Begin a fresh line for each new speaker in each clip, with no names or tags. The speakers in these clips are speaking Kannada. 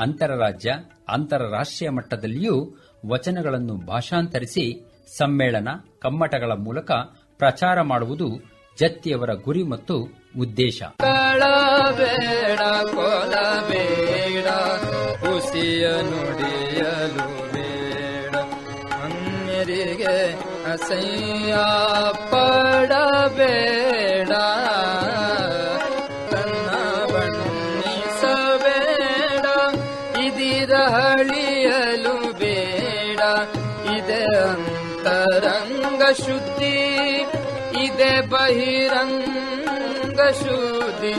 ಅಂತರರಾಜ್ಯ, ಅಂತರರಾಷ್ಟ್ರೀಯ ಮಟ್ಟದಲ್ಲಿಯೂ ವಚನಗಳನ್ನು ಭಾಷಾಂತರಿಸಿ ಸಮ್ಮೇಳನ, ಕಮ್ಮಟಗಳ ಮೂಲಕ ಪ್ರಚಾರ ಮಾಡುವುದು ಜತ್ತಿಯವರ ಗುರಿ ಮತ್ತು ಉದ್ದೇಶ.
ಅಸಯ್ಯ ಪಡಬೇಡ. ಶುದ್ಧಿ ಇದೆ ಬಹಿರಂಗ ಶುದ್ಧಿ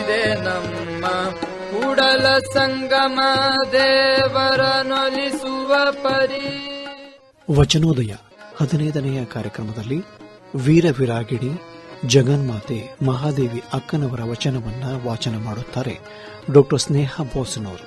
ಇದೆ ನಮ್ಮ ಕೂಡಲ ಸಂಗಮ ದೇವರನೊಲಿಸುವ ಪರಿ.
ವಚನೋದಯ ಹದಿನೈದನೆಯ ಕಾರ್ಯಕ್ರಮದಲ್ಲಿ ವೀರ ವಿರಾಗಿಣಿ ಜಗನ್ಮಾತೆ ಮಹಾದೇವಿ ಅಕ್ಕನವರ ವಚನವನ್ನ ವಾಚನ ಮಾಡುತ್ತಾರೆ ಡಾಕ್ಟರ್ ಸ್ನೇಹ ಬೋಸನವರು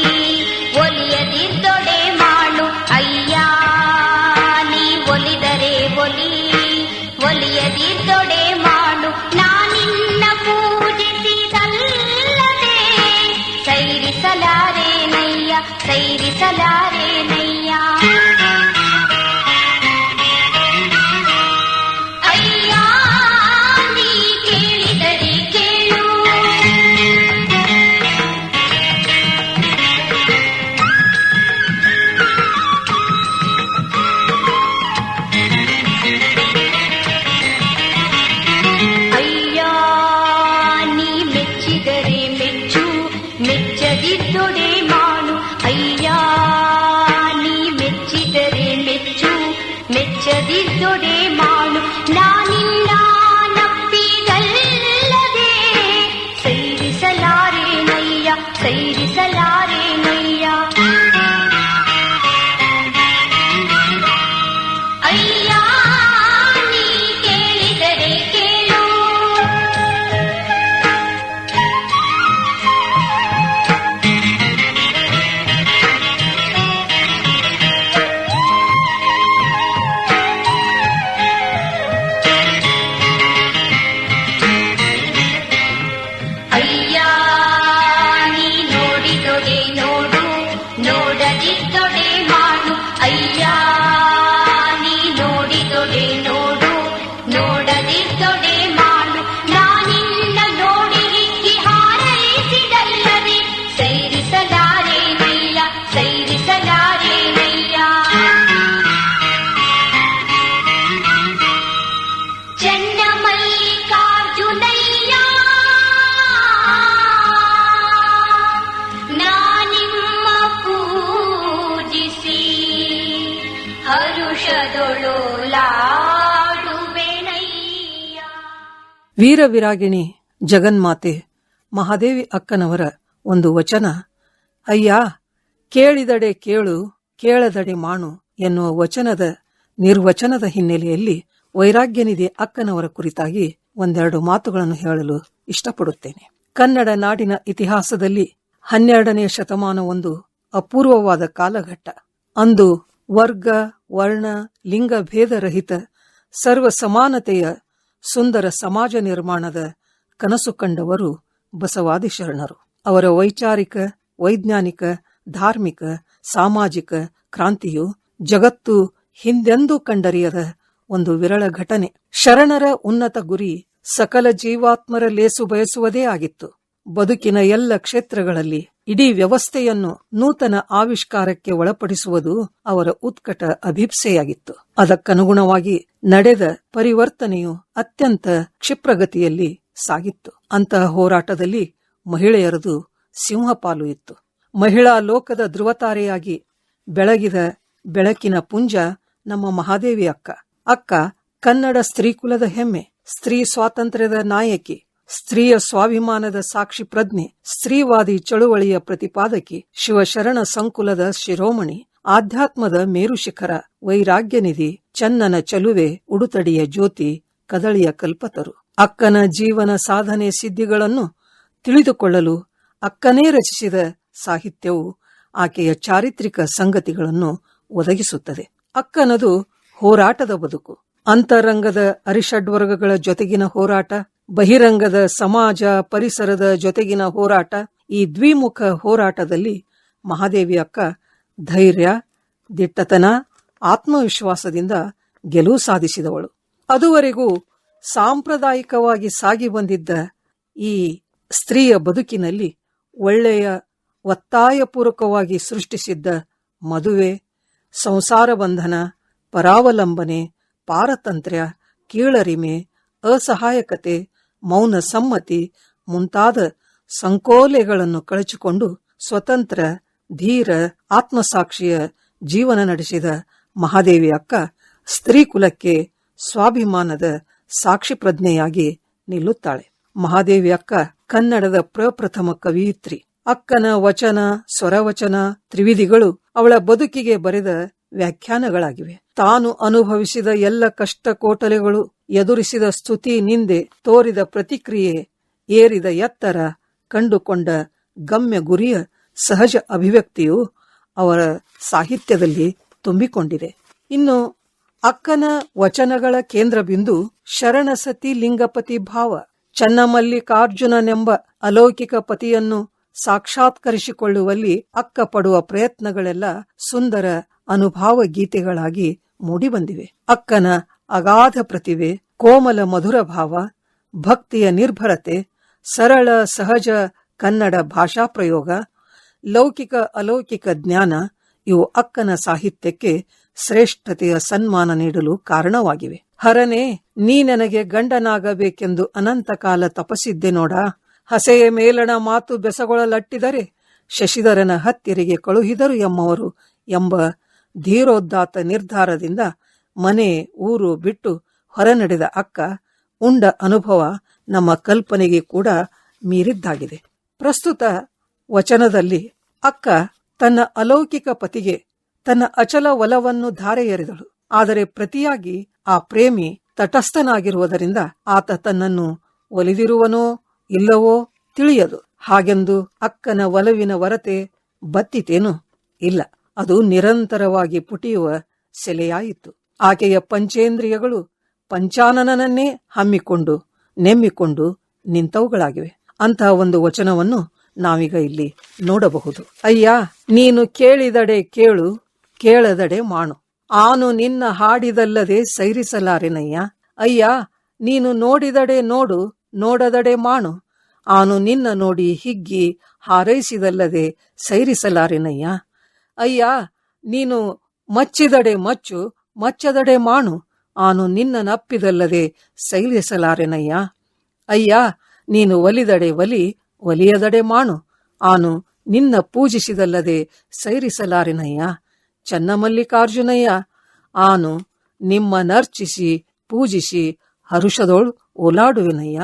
Cristo
ವೀರವಿರಾಗಿಣಿ ಜಗನ್ಮಾತೆ ಮಹಾದೇವಿ ಅಕ್ಕನವರ ಒಂದು ವಚನ. ಅಯ್ಯ, ಕೇಳಿದಡೆ ಕೇಳು, ಕೇಳದಡೆ ಮಾಣು ಎನ್ನುವ ವಚನದ ನಿರ್ವಚನದ ಹಿನ್ನೆಲೆಯಲ್ಲಿ ವೈರಾಗ್ಯನಿಧಿ ಅಕ್ಕನವರ ಕುರಿತಾಗಿ ಒಂದೆರಡು ಮಾತುಗಳನ್ನು ಹೇಳಲು ಇಷ್ಟಪಡುತ್ತೇನೆ. ಕನ್ನಡ ನಾಡಿನ ಇತಿಹಾಸದಲ್ಲಿ ಹನ್ನೆರಡನೇ ಶತಮಾನ ಒಂದು ಅಪೂರ್ವವಾದ ಕಾಲಘಟ್ಟ. ಅಂದು ವರ್ಗ, ವರ್ಣ, ಲಿಂಗ ಭೇದರಹಿತ ಸರ್ವ ಸಮಾನತೆಯ ಸುಂದರ ಸಮಾಜ ನಿರ್ಮಾಣದ ಕನಸು ಕಂಡವರು ಬಸವಾದಿ ಶರಣರು ಅವರ ವೈಚಾರಿಕ, ವೈಜ್ಞಾನಿಕ, ಧಾರ್ಮಿಕ, ಸಾಮಾಜಿಕ ಕ್ರಾಂತಿಯು ಜಗತ್ತು ಹಿಂದೆಂದೂ ಕಂಡರಿಯದ ಒಂದು ವಿರಳ ಘಟನೆ. ಶರಣರ ಉನ್ನತ ಗುರಿ ಸಕಲ ಜೀವಾತ್ಮರ ಲೇಸು ಬಯಸುವುದೇ ಆಗಿತ್ತು. ಬದುಕಿನ ಎಲ್ಲ ಕ್ಷೇತ್ರಗಳಲ್ಲಿ ಇಡೀ ವ್ಯವಸ್ಥೆಯನ್ನು ನೂತನ ಆವಿಷ್ಕಾರಕ್ಕೆ ಒಳಪಡಿಸುವುದು ಅವರ ಉತ್ಕಟ ಅಭಿಪ್ಸೆಯಾಗಿತ್ತು. ಅದಕ್ಕನುಗುಣವಾಗಿ ನಡೆದ ಪರಿವರ್ತನೆಯು ಅತ್ಯಂತ ಕ್ಷಿಪ್ರಗತಿಯಲ್ಲಿ ಸಾಗಿತ್ತು. ಅಂತಹ ಹೋರಾಟದಲ್ಲಿ ಮಹಿಳೆಯರದು ಸಿಂಹಪಾಲು ಇತ್ತು. ಮಹಿಳಾ ಲೋಕದ ಧ್ರುವತಾರೆಯಾಗಿ ಬೆಳಗಿದ ಬೆಳಕಿನ ಪುಂಜ ನಮ್ಮ ಮಹಾದೇವಿ ಅಕ್ಕ. ಅಕ್ಕ ಕನ್ನಡ ಸ್ತ್ರೀಕುಲದ ಹೆಮ್ಮೆ, ಸ್ತ್ರೀ ಸ್ವಾತಂತ್ರ್ಯದ ನಾಯಕಿ. ಸ್ತ್ರೀಯ ಸ್ವಾಭಿಮಾನದ ಸಾಕ್ಷಿ ಪ್ರಜ್ಞೆ, ಸ್ತ್ರೀವಾದಿ ಚಳುವಳಿಯ ಪ್ರತಿಪಾದಕಿ, ಶಿವಶರಣ ಸಂಕುಲದ ಶಿರೋಮಣಿ, ಆಧ್ಯಾತ್ಮದ ಮೇರು ಶಿಖರ ವೈರಾಗ್ಯ ನಿಧಿ ಚನ್ನನ ಚಲುವೆ, ಉಡುತಡಿಯ ಜ್ಯೋತಿ, ಕದಳಿಯ ಕಲ್ಪತರು. ಅಕ್ಕನ ಜೀವನ ಸಾಧನೆ ಸಿದ್ಧಿಗಳನ್ನು ತಿಳಿದುಕೊಳ್ಳಲು ಅಕ್ಕನೇ ರಚಿಸಿದ ಸಾಹಿತ್ಯವು ಆಕೆಯ ಚಾರಿತ್ರಿಕ ಸಂಗತಿಗಳನ್ನು ಒದಗಿಸುತ್ತದೆ. ಅಕ್ಕನದು ಹೋರಾಟದ ಬದುಕು. ಅಂತರಂಗದ ಅರಿಷಡ್ವರ್ಗಗಳ ಜೊತೆಗಿನ ಹೋರಾಟ ಬಹಿರಂಗದ ಸಮಾಜ ಪರಿಸರದ ಜೊತೆಗಿನ ಹೋರಾಟ, ಈ ದ್ವಿಮುಖ ಹೋರಾಟದಲ್ಲಿ ಮಹಾದೇವಿ ಅಕ್ಕ ಧೈರ್ಯ, ದಿಟ್ಟತನ, ಆತ್ಮವಿಶ್ವಾಸದಿಂದ ಗೆಲುವು ಸಾಧಿಸಿದವಳು. ಅದುವರೆಗೂ ಸಾಂಪ್ರದಾಯಿಕವಾಗಿ ಸಾಗಿ ಬಂದಿದ್ದ ಈ ಸ್ತ್ರೀಯ ಬದುಕಿನಲ್ಲಿ ಒಳ್ಳೆಯ ಒತ್ತಾಯಪೂರ್ವಕವಾಗಿ ಸೃಷ್ಟಿಸಿದ್ದ ಮದುವೆ, ಸಂಸಾರ ಬಂಧನ, ಪರಾವಲಂಬನೆ, ಪಾರತಂತ್ರ್ಯ, ಕೀಳರಿಮೆ, ಅಸಹಾಯಕತೆ ಮೌನ ಸಮ್ಮತಿ ಮುಂತಾದ ಸಂಕೋಲೆಗಳನ್ನು ಕಳಚಿಕೊಂಡು ಸ್ವತಂತ್ರ, ಧೀರ, ಆತ್ಮಸಾಕ್ಷಿಯ ಜೀವನ ನಡೆಸಿದ ಮಹಾದೇವಿ ಅಕ್ಕ ಸ್ತ್ರೀ ಕುಲಕ್ಕೆ ಸ್ವಾಭಿಮಾನದ ಸಾಕ್ಷಿ ಪ್ರಜ್ಞೆಯಾಗಿ ನಿಲ್ಲುತ್ತಾಳೆ. ಮಹಾದೇವಿ ಅಕ್ಕ ಕನ್ನಡದ ಪ್ರಪ್ರಥಮ ಕವಿಯಿತ್ರಿ. ಅಕ್ಕನ ವಚನ, ಸ್ವರವಚನ, ತ್ರಿವಿಧಿಗಳು ಅವಳ ಬದುಕಿಗೆ ಬರೆದ ವ್ಯಾಖ್ಯಾನಗಳಾಗಿವೆ. ತಾನು ಅನುಭವಿಸಿದ ಎಲ್ಲ ಕಷ್ಟ ಕೋಟಲೆಗಳು ಎದುರಿಸಿದ ಸ್ತುತಿ ನಿಂದೆ ತೋರಿದ ಪ್ರತಿಕ್ರಿಯೆ, ಏರಿದ ಎತ್ತರ, ಕಂಡುಕೊಂಡ ಗಮ್ಯ ಗುರಿಯ ಸಹಜ ಅಭಿವ್ಯಕ್ತಿಯು ಅವರ ಸಾಹಿತ್ಯದಲ್ಲಿ ತುಂಬಿಕೊಂಡಿದೆ. ಇನ್ನು ಅಕ್ಕನ ವಚನಗಳ ಕೇಂದ್ರ ಬಿಂದು ಶರಣಸತಿ ಲಿಂಗಪತಿ ಭಾವ, ಚನ್ನಮಲ್ಲಿಕಾರ್ಜುನನೆಂಬ ಅಲೌಕಿಕ ಪತಿಯನ್ನು ಸಾಕ್ಷಾತ್ಕರಿಸಿಕೊಳ್ಳುವಲ್ಲಿ ಅಕ್ಕ ಪಡುವ ಪ್ರಯತ್ನಗಳೆಲ್ಲ ಸುಂದರ ಅನುಭಾವ ಗೀತೆಗಳಾಗಿ ಮೂಡಿಬಂದಿವೆ. ಅಕ್ಕನ ಅಗಾಧ ಪ್ರತಿಭೆ, ಕೋಮಲ ಮಧುರ ಭಾವ, ಭಕ್ತಿಯ ನಿರ್ಭರತೆ, ಸರಳ, ಸಹಜ ಕನ್ನಡ ಭಾಷಾ ಪ್ರಯೋಗ, ಲೌಕಿಕ, ಅಲೌಕಿಕ ಜ್ಞಾನ ಇವು ಅಕ್ಕನ ಸಾಹಿತ್ಯಕ್ಕೆ ಶ್ರೇಷ್ಠತೆಯ ಸನ್ಮಾನ ನೀಡಲು ಕಾರಣವಾಗಿವೆ. ಹರನೇ, ನೀ ನನಗೆ ಗಂಡನಾಗಬೇಕೆಂದು ಅನಂತ ಕಾಲ ತಪಸ್ಸಿದ್ದೆ ನೋಡ. ಹಸೆಯ ಮೇಲಣ ಮಾತು ಬೆಸಗೊಳಲಟ್ಟಿದರೆ ಶಶಿಧರನ ಹತ್ತಿರಿಗೆ ಕಳುಹಿದರು ಎಂಬವರು ಎಂಬ ಧೀರೋದ್ದಾತ ನಿರ್ಧಾರದಿಂದ ಮನೆ, ಊರು ಬಿಟ್ಟು ಹೊರನಡೆದ ಅಕ್ಕ ಉಂಡ ಅನುಭವ ನಮ್ಮ ಕಲ್ಪನೆಗೆ ಕೂಡ ಮೀರಿದ್ದಾಗಿದೆ. ಪ್ರಸ್ತುತ ವಚನದಲ್ಲಿ ಅಕ್ಕ ತನ್ನ ಅಲೌಕಿಕ ಪತಿಗೆ ತನ್ನ ಅಚಲ ಒಲವನ್ನು ಧಾರೆ ಎರೆದಳು ಆದರೆ ಪ್ರತಿಯಾಗಿ ಆ ಪ್ರೇಮಿ ತಟಸ್ಥನಾಗಿರುವುದರಿಂದ ಆತ ತನ್ನನ್ನು ಒಲಿದಿರುವನೋ ಇಲ್ಲವೋ ತಿಳಿಯದು. ಹಾಗೆಂದು ಅಕ್ಕನ ಒಲವಿನ ವರತೆ ಬತ್ತಿತೇನು ಇಲ್ಲ. ಅದು ನಿರಂತರವಾಗಿ ಪುಟಿಯುವ ಸೆಲೆಯಾಯಿತು. ಆಕೆಯ ಪಂಚೇಂದ್ರಿಯಗಳು ಪಂಚಾನನನ್ನೇ ಹಮ್ಮಿಕೊಂಡು, ನೆಮ್ಮಿಕೊಂಡು ನಿಂತವುಗಳಾಗಿವೆ. ಅಂತಹ ಒಂದು ವಚನವನ್ನು ನಾವೀಗ ಇಲ್ಲಿ ನೋಡಬಹುದು. ಅಯ್ಯ, ನೀನು ಕೇಳಿದಡೆ ಕೇಳು, ಕೇಳದಡೆ ಮಾಡು. ಆನು ನಿನ್ನ ಹಾಡಿದಲ್ಲದೆ ಸೈರಿಸಲಾರೆನಯ್ಯ? ಅಯ್ಯ, ನೀನು ನೋಡಿದಡೆ ನೋಡು, ನೋಡದಡೆ ಮಾಡು. ಆನು ನಿನ್ನ ನೋಡಿ ಹಿಗ್ಗಿ ಹಾರೈಸಿದಲ್ಲದೆ ಸೈರಿಸಲಾರೆನಯ್ಯ? ಅಯ್ಯ, ನೀನು ಮಚ್ಚಿದಡೆ ಮಚ್ಚು, ಮಚ್ಚದಡೆ ಮಾಣು ಆನು ನಿನ್ನ ನಪ್ಪಿದಲ್ಲದೆ ಸೈಲಿಸಲಾರೆನಯ್ಯ? ಅಯ್ಯ, ನೀನು ಒಲಿದಡೆ ಒಲಿ, ಒಲಿಯದಡೆ ಮಾಣು ಆನು ನಿನ್ನ ಪೂಜಿಸಿದಲ್ಲದೆ ಸೈರಿಸಲಾರೆನಯ್ಯ? ಚನ್ನಮಲ್ಲಿಕಾರ್ಜುನಯ್ಯ, ಆನು ನಿಮ್ಮ ನರ್ಚಿಸಿ, ಪೂಜಿಸಿ, ಹರುಷದೋಳ್ ಓಲಾಡುವೆನಯ್ಯ?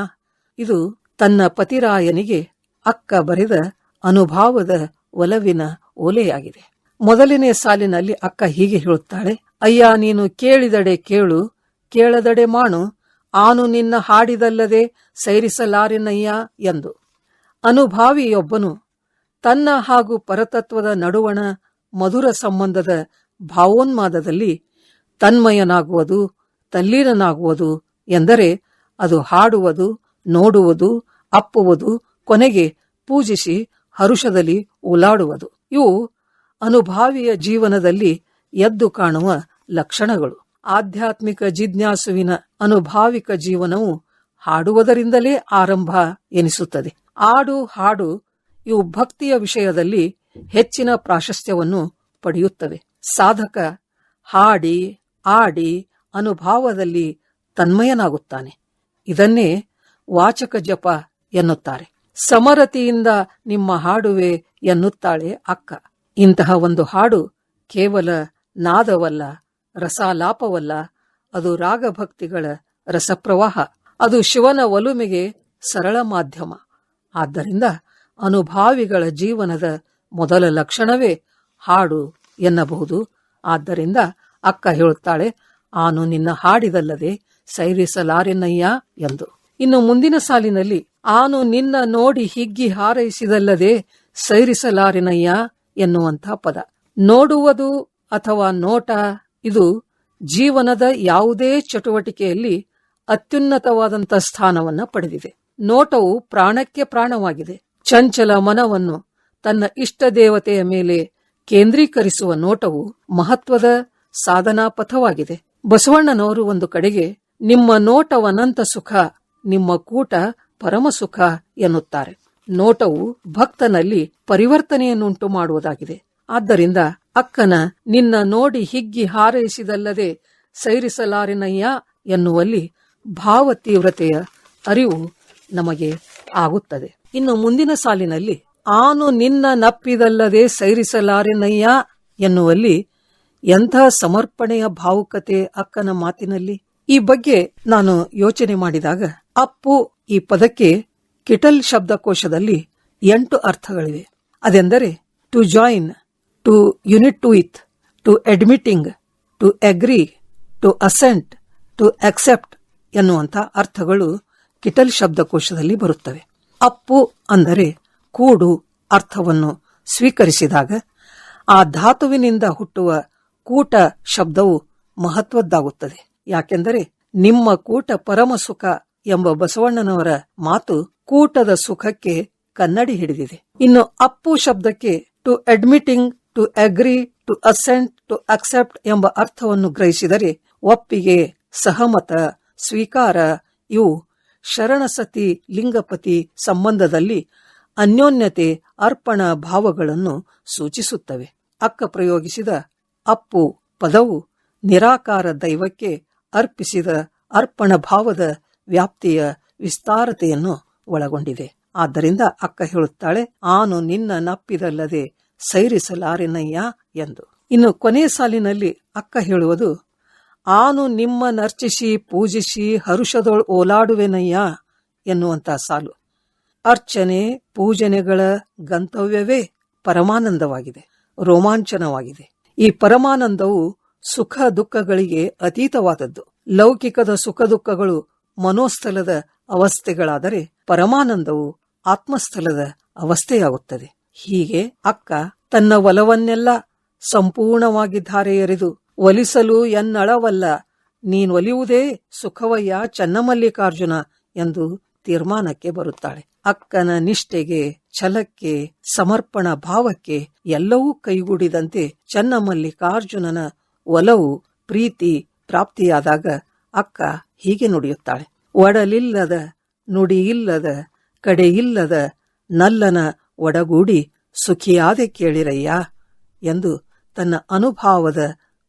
ಇದು ತನ್ನ ಪತಿರಾಯನಿಗೆ ಅಕ್ಕ ಬರೆದ ಅನುಭಾವದ ಒಲವಿನ ಓಲೆಯಾಗಿದೆ ಮೊದಲನೇ ಸಾಲಿನಲ್ಲಿ ಅಕ್ಕ ಹೀಗೆ ಹೇಳುತ್ತಾಳೆ, ಅಯ್ಯ, ನೀನು ಕೇಳಿದಡೆ ಕೇಳು, ಕೇಳದಡೆ ಮಾಡು, ಆನು ನಿನ್ನ ಹಾಡಿದಲ್ಲದೆ ಸೈರಿಸಲಾರೆನಯ್ಯ? ಎಂದು. ಅನುಭಾವಿಯೊಬ್ಬನು, ತನ್ನ ಹಾಗೂ ಪರತತ್ವದ ನಡುವಣ ಮಧುರ ಸಂಬಂಧದ ಭಾವೋನ್ಮಾದದಲ್ಲಿ ತನ್ಮಯನಾಗುವುದು, ತಲ್ಲೀನನಾಗುವುದು ಎಂದರೆ ಅದು ಹಾಡುವುದು, ನೋಡುವುದು, ಅಪ್ಪುವುದು, ಕೊನೆಗೆ ಪೂಜಿಸಿ ಹರುಷದಲ್ಲಿ ಉಲಾಡುವುದು ಇವು ಅನುಭಾವಿಯ ಜೀವನದಲ್ಲಿ ಎದ್ದು ಕಾಣುವ ಲಕ್ಷಣಗಳು. ಆಧ್ಯಾತ್ಮಿಕ ಜಿಜ್ಞಾಸುವಿನ ಅನುಭಾವಿಕ ಜೀವನವು ಹಾಡುವುದರಿಂದಲೇ ಆರಂಭ ಎನಿಸುತ್ತದೆ. ಆಡು, ಹಾಡು ಇವು ಭಕ್ತಿಯ ವಿಷಯದಲ್ಲಿ ಹೆಚ್ಚಿನ ಪ್ರಾಶಸ್ತ್ಯವನ್ನು ಪಡೆಯುತ್ತವೆ. ಸಾಧಕ ಹಾಡಿ, ಆಡಿ ಅನುಭಾವದಲ್ಲಿ ತನ್ಮಯನಾಗುತ್ತಾನೆ. ಇದನ್ನೇ ವಾಚಕ ಜಪ ಎನ್ನುತ್ತಾರೆ. ಸಮರತಿಯಿಂದ ನಿಮ್ಮ ಹಾಡುವೆ ಎನ್ನುತ್ತಾಳೆ ಅಕ್ಕ. ಇಂತಹ ಒಂದು ಹಾಡು ಕೇವಲ ನಾದವಲ್ಲ, ರಸಾಲಾಪವಲ್ಲ, ಅದು ರಾಗಭಕ್ತಿಗಳ ರಸಪ್ರವಾಹ. ಅದು ಶಿವನ ಒಲುಮೆಗೆ ಸರಳ ಮಾಧ್ಯಮ. ಆದ್ದರಿಂದ ಅನುಭಾವಿಗಳ ಜೀವನದ ಮೊದಲ ಲಕ್ಷಣವೇ ಹಾಡು ಎನ್ನಬಹುದು. ಆದ್ದರಿಂದ ಅಕ್ಕ ಹೇಳುತ್ತಾಳೆ, ಆನು ನಿನ್ನ ಹಾಡಿದಲ್ಲದೆ ಸೈರಿಸಲಾರೆನಯ್ಯ ಎಂದು. ಇನ್ನು ಮುಂದಿನ ಸಾಲಿನಲ್ಲಿ, ಆನು ನಿನ್ನ ನೋಡಿ ಹಿಗ್ಗಿ ಹಾರೈಸಿದಲ್ಲದೆ ಸೈರಿಸಲಾರೆನಯ್ಯ ಎನ್ನುವಂಥ ಪದ. ನೋಡುವುದು ಅಥವಾ ನೋಟ, ಇದು ಜೀವನದ ಯಾವುದೇ ಚಟುವಟಿಕೆಯಲ್ಲಿ ಅತ್ಯುನ್ನತವಾದಂಥ ಸ್ಥಾನವನ್ನ ಪಡೆದಿದೆ. ನೋಟವು ಪ್ರಾಣಕ್ಕೆ ಪ್ರಾಣವಾಗಿದೆ. ಚಂಚಲ ಮನವನ್ನು ತನ್ನ ಇಷ್ಟ ದೇವತೆಯ ಮೇಲೆ ಕೇಂದ್ರೀಕರಿಸುವ ನೋಟವು ಮಹತ್ವದ ಸಾಧನಾ ಪಥವಾಗಿದೆ ಬಸವಣ್ಣನವರು ಒಂದು ಕಡೆಗೆ, ನಿಮ್ಮ ನೋಟವನಂತ ಸುಖ, ನಿಮ್ಮ ಕೂಟ ಪರಮ ಸುಖ ಎನ್ನುತ್ತಾರೆ. ನೋಟವು ಭಕ್ತನಲ್ಲಿ ಪರಿವರ್ತನೆಯನ್ನುಂಟು ಮಾಡುವುದಾಗಿದೆ. ಆದ್ದರಿಂದ ಅಕ್ಕನ, ನಿನ್ನ ನೋಡಿ ಹಿಗ್ಗಿ ಹಾರೈಸಿದಲ್ಲದೆ ಸೈರಿಸಲಾರಿನಯ್ಯ ಎನ್ನುವಲ್ಲಿ ಭಾವ ತೀವ್ರತೆಯ ಅರಿವು ನಮಗೆ ಆಗುತ್ತದೆ. ಇನ್ನು ಮುಂದಿನ ಸಾಲಿನಲ್ಲಿ, ಆನು ನಿನ್ನ ನಪ್ಪಿದಲ್ಲದೆ ಸೈರಿಸಲಾರೆನಯ್ಯ ಎನ್ನುವಲ್ಲಿ ಎಂಥ ಸಮರ್ಪಣೆಯ ಭಾವುಕತೆ ಅಕ್ಕನ ಮಾತಿನಲ್ಲಿ? ಈ ಬಗ್ಗೆ ನಾನು ಯೋಚನೆ ಮಾಡಿದಾಗ ಅಪ್ಪು ಈ ಪದಕ್ಕೆ ಕಿಟಲ್ ಶಬ್ದಕೋಶದಲ್ಲಿ ಎಂಟು ಅರ್ಥಗಳಿವೆ. ಅದೆಂದರೆ to join to unite to it to admitting to agree to assent to accept ಎನ್ನುವಂಥ ಅರ್ಥಗಳು ಕಿಟಲ್ ಶಬ್ದಕೋಶದಲ್ಲಿ ಬರುತ್ತವೆ. ಅಪ್ಪು ಅಂದರೆ ಕೂಡು ಅರ್ಥವನ್ನು ಸ್ವೀಕರಿಸಿದಾಗ ಆ ಧಾತುವಿನಿಂದ ಹುಟ್ಟುವ ಕೂಟ ಶಬ್ದವು ಮಹತ್ವದ್ದಾಗುತ್ತದೆ. ಯಾಕೆಂದರೆ ನಿಮ್ಮ ಕೂಟ ಪರಮ ಸುಖ ಎಂಬ ಬಸವಣ್ಣನವರ ಮಾತು ಕೂಟದ ಸುಖಕ್ಕೆ ಕನ್ನಡಿ ಹಿಡಿದಿದೆ. ಇನ್ನು ಅಪ್ಪು ಶಬ್ದಕ್ಕೆ to admitting to agree to assent to accept ಎಂಬ ಅರ್ಥವನ್ನು ಗ್ರಹಿಸಿದರೆ ಒಪ್ಪಿಗೆ, ಸಹಮತ, ಸ್ವೀಕಾರ ಇವು ಶರಣಸತಿ, ಲಿಂಗಪತಿ ಸಂಬಂಧದಲ್ಲಿ ಅನ್ಯೋನ್ಯತೆ, ಅರ್ಪಣ ಭಾವಗಳನ್ನು ಸೂಚಿಸುತ್ತವೆ. ಅಕ್ಕ ಪ್ರಯೋಗಿಸಿದ ಅಪ್ಪು ಪದವು ನಿರಾಕಾರ ದೈವಕ್ಕೆ ಅರ್ಪಿಸಿದ ಅರ್ಪಣ ಭಾವದ ವ್ಯಾಪ್ತಿಯ ವಿಸ್ತಾರತೆಯನ್ನು ಒಳಗೊಂಡಿದೆ ಆದ್ದರಿಂದ ಅಕ್ಕ ಹೇಳುತ್ತಾಳೆ, ಆನು ನಿನ್ನ ನಪ್ಪಿದಲ್ಲದೆ ಸೈರಿಸಲಾರೆನಯ್ಯ? ಎಂದು. ಇನ್ನು ಕೊನೆಯ ಸಾಲಿನಲ್ಲಿ ಅಕ್ಕ ಹೇಳುವುದು, ಆನು ನಿಮ್ಮ ನರ್ಚಿಸಿ ಪೂಜಿಸಿ ಹರುಷದೊಳ್ ಓಲಾಡುವೆನಯ್ಯ? ಎನ್ನುವಂತ ಸಾಲು. ಅರ್ಚನೆ ಪೂಜನೆಗಳ ಗಂತವ್ಯವೇ ಪರಮಾನಂದವಾಗಿದೆ, ರೋಮಾಂಚನವಾಗಿದೆ. ಈ ಪರಮಾನಂದವು ಸುಖ ದುಃಖಗಳಿಗೆ ಅತೀತವಾದದ್ದು. ಲೌಕಿಕದ ಸುಖ ದುಃಖಗಳು ಮನೋಸ್ಥಲದ ಅವಸ್ಥೆಗಳಾದರೆ ಪರಮಾನಂದವು ಆತ್ಮಸ್ಥಲದ ಅವಸ್ಥೆಯಾಗುತ್ತದೆ. ಹೀಗೆ ಅಕ್ಕ ತನ್ನ ಒಲವನ್ನೆಲ್ಲ ಸಂಪೂರ್ಣವಾಗಿ ಧಾರೆ ಎರೆದು, ಒಲಿಸಲು ಎನ್ನಳವಲ್ಲ ನೀನೊಲಿಯುವುದೇ ಸುಖವಯ್ಯ ಚನ್ನಮಲ್ಲಿಕಾರ್ಜುನ ಎಂದು ತೀರ್ಮಾನಕ್ಕೆ ಬರುತ್ತಾಳೆ. ಅಕ್ಕನ ನಿಷ್ಠೆಗೆ, ಛಲಕ್ಕೆ, ಸಮರ್ಪಣ ಭಾವಕ್ಕೆ ಎಲ್ಲವೂ ಕೈಗೂಡಿದಂತೆ ಚನ್ನಮಲ್ಲಿಕಾರ್ಜುನನ ಒಲವು, ಪ್ರೀತಿ ಪ್ರಾಪ್ತಿಯಾದಾಗ ಅಕ್ಕ ಹೀಗೆ ನುಡಿಯುತ್ತಾಳೆ. ಒಡಲಿಲ್ಲದ, ನುಡಿಯಿಲ್ಲದ, ಕಡೆಯಿಲ್ಲದ, ನಲ್ಲನ ಒಡಗೂಡಿ ಸುಖಿಯಾದೆ ಕೇಳಿರಯ್ಯ ಎಂದು ತನ್ನ ಅನುಭಾವದ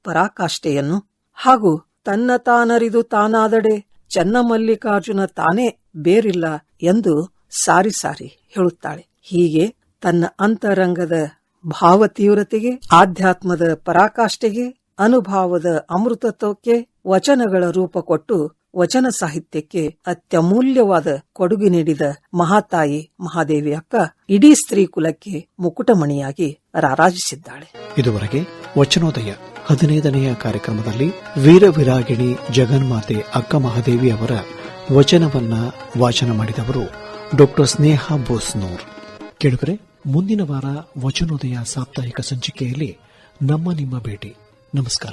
ಪರಾಕಾಷ್ಠೆಯನ್ನು ಹಾಗೂ ತನ್ನ ತಾನರಿದು ತಾನಾದಡೆ ಚನ್ನಮಲ್ಲಿಕಾರ್ಜುನ ತಾನೇ ಬೇರಿಲ್ಲ ಎಂದು ಸಾರಿ ಸಾರಿ ಹೇಳುತ್ತಾಳೆ. ಹೀಗೆ ತನ್ನ ಅಂತರಂಗದ ಭಾವ ತೀವ್ರತೆಗೆ ಆಧ್ಯಾತ್ಮದ ಪರಾಕಾಷ್ಠೆಗೆ, ಅನುಭಾವದ ಅಮೃತತ್ವಕ್ಕೆ ವಚನಗಳ ರೂಪ ಕೊಟ್ಟು ವಚನ ಸಾಹಿತ್ಯಕ್ಕೆ ಅತ್ಯಮೂಲ್ಯವಾದ ಕೊಡುಗೆ ನೀಡಿದ ಮಹಾತಾಯಿ ಮಹಾದೇವಿ ಅಕ್ಕ ಇಡೀ ಸ್ತ್ರೀ ಕುಲಕ್ಕೆ ಮುಕುಟಮಣಿಯಾಗಿ ರಾರಾಜಿಸಿದ್ದಾಳೆ.
ಇದುವರೆಗೆ ವಚನೋದಯ ಹದಿನೈದನೆಯ ಕಾರ್ಯಕ್ರಮದಲ್ಲಿ ವೀರವಿರಾಗಿಣಿ ಜಗನ್ಮಾತೆ ಅಕ್ಕ ಮಹಾದೇವಿ ಅವರ ವಚನವನ್ನ ವಾಚನ ಮಾಡಿದವರು ಡಾಕ್ಟರ್ ಸ್ನೇಹ ಬೋಸ್ನೂರ್. ಕೇಳಿದರೆ ಮುಂದಿನ ವಾರ ವಚನೋದಯ ಸಾಪ್ತಾಹಿಕ ಸಂಚಿಕೆಯಲ್ಲಿ ನಮ್ಮ ನಿಮ್ಮ ಭೇಟಿ. ನಮಸ್ಕಾರ.